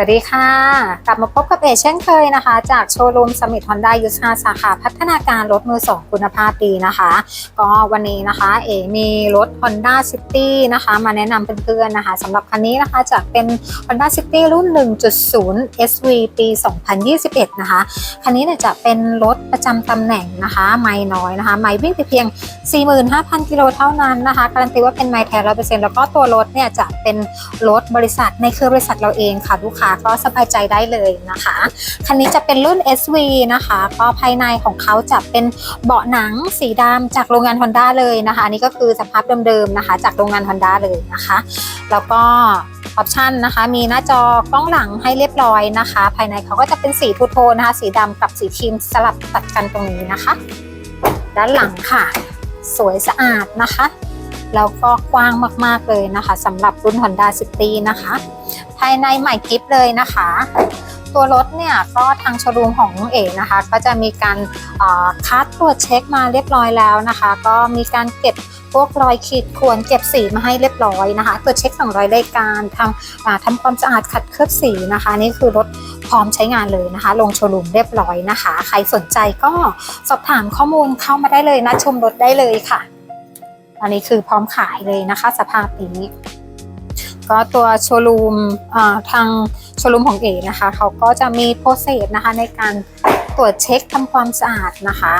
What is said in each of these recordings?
วัสดีค่ะ กลับมาพบกับเอเช่นเคยนะคะ จากโชว์รูมสมิธฮอนด้ายุทธาสาขาพัฒนาการรถมือสองคุณภาพดีนะคะ ก็วันนี้นะคะเอมีรถ Honda City นะคะ มาแนะนำเพื่อนๆนะคะสำหรับคันนี้นะคะจะเป็น Honda City รุ่น 1.0 SV ปี 2021 นะคะ คันนี้เนี่ยจะเป็นรถประจำตำแหน่งนะคะ ไม่น้อยนะคะ ไม่วิ่งไปเพียง 45,000 กิโลเท่านั้นนะคะ การันตีว่าเป็นไมล์แท้ร้อยเปอร์เซ็นต์แล้วก็ตัวรถเนี่ยจะเป็นรถบริษัทในเครือบริษัทเราเองค่ะลูกค้าก็สบายใจได้เลยนะคะ คันนี้จะเป็นรุ่น SV นะคะ ก็ภายในของเขาจะเป็นเบาะหนังสีดำจากโรงงาน Honda เลยนะคะ อันนี้ก็คือสภาพเดิมๆนะคะ จากโรงงาน Honda เลยนะคะ แล้วก็ออปชันนะคะ มีหน้าจอกล้องหลังให้เรียบร้อยนะคะ ภายในเขาก็จะเป็นสีทูโทนนะคะ สีดำกับสีครีมสลับตัดกันตรงนี้นะคะ ด้านหลังค่ะ สวยสะอาดนะคะแล้วก็กว้างมาก ๆ เลยนะคะสำหรับรุ่น Honda City นะคะ ภายในใหม่กิฟเลยนะคะ ตัวรถเนี่ยก็ทางโชว์รูมของเอกนะคะ ก็จะมีการคัดตรวจเช็คมาเรียบร้อยแล้วนะคะ ก็มีการเก็บพวกรอยขีดข่วนเก็บสีมาให้เรียบร้อยนะคะตรวจเช็ค200รายการทำทำความสะอาดขัดเคลือบสีนะคะนี่คือรถพร้อมใช้งานเลยนะคะ ลงโชว์รูมเรียบร้อยนะคะ ใครสนใจก็สอบถามข้อมูลเข้ามาได้เลยนะชมรถได้เลยค่ะ อันนี้คือพร้อมขายเลยนะคะ สภาพนี้ ก็ตัวโชว์รูมทางโชว์รูมของเอนะคะเขาก็จะมีโปรเซสนะคะในการตรวจเช็คทำความสะอาดนะคะ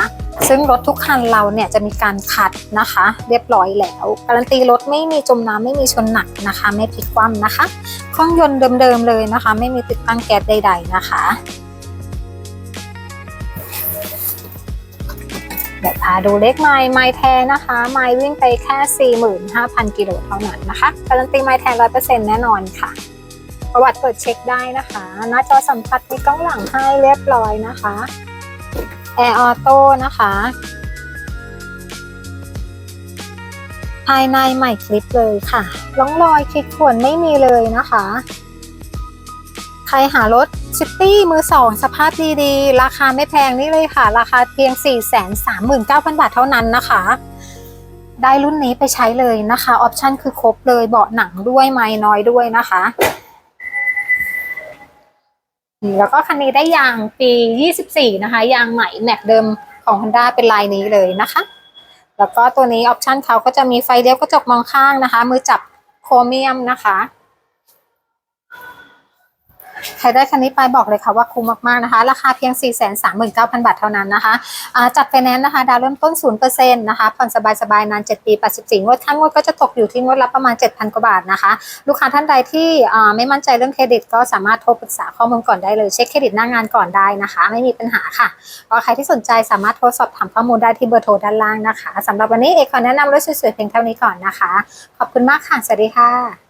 ซึ่งรถทุกคันเราเนี่ยจะมีการขัดนะคะ เรียบร้อยแล้วการันตีรถไม่มีจมน้ำไม่มีชนหนักนะคะ ไม่พลิกคว่ำนะคะเครื่องยนต์เดิมๆเลยนะคะ ไม่มีติดตั้งแก๊สใด ๆ นะคะ ดี๋ยวพาดูเลขไมล์ไมล์แท้นะคะ ไมล์วิ่งไปแค่ 45,000 กิโลเท่านั้นนะคะการันตีไมล์แท้100%แน่นอนค่ะ ประวัติเปิดเช็คได้นะคะ หน้าจอสัมผัสมีกล้องหลังให้เรียบร้อยนะคะแอร์ออโต้นะคะภายในใหม่คลิปเลยค่ะร่องรอยคลิกข่วนไม่มีเลยนะคะ ใครหารถซิตี้มือสองสภาพดีๆ ราคาไม่แพงนี่เลยค่ะ ราคาเพียง 439,000 บาทเท่านั้นนะคะ ได้รุ่นนี้ไปใช้เลยนะคะ ออปชั่นคือครบเลยเบาะหนังด้วยไม้น้อยด้วยนะคะแล้วก็คันนี้ได้ยางปี 24 นะคะ ยางใหม่แม็กเดิมของ Honda เป็นลายนี้เลยนะคะ แล้วก็ตัวนี้ออปชั่นเขาก็จะมีไฟเลี้ยวกระจกมองข้างนะคะ มือจับโครเมียมนะคะ รได้คันนี้ไปบอกเลยค่ะว่าคุ้มมากๆนะคะ ราคาเพียง 439,000 บาทเท่านั้นนะคะอ่าจัดไฟแนนซ์นะคะ ดาวเริ่มต้น 0%นะคะผ่อนสบายๆ นาน 7 ปี 84งวดค่างวดก็จะตกอยู่ที่งวดละประมาณ 7,000 กว่าบาทนะคะ ลูกค้าท่านใดที่ไม่มั่นใจเรื่องเครดิต ก็สามารถโทรปรึกษาข้อมูลก่อนได้เลยเช็คเครดิตหน้างานก่อนได้นะคะ ไม่มีปัญหาค่ะก็ใครที่สนใจสามารถโทรสอบถามข้อมูลได้ที่เบอร์โทรด้านล่างนะคะสำหรับวันนี้เอกขอแนะนำรถสวยๆเพียงเท่านี้ก่อนนะคะ ขอบคุณมากค่ะสวัสดีค่ะ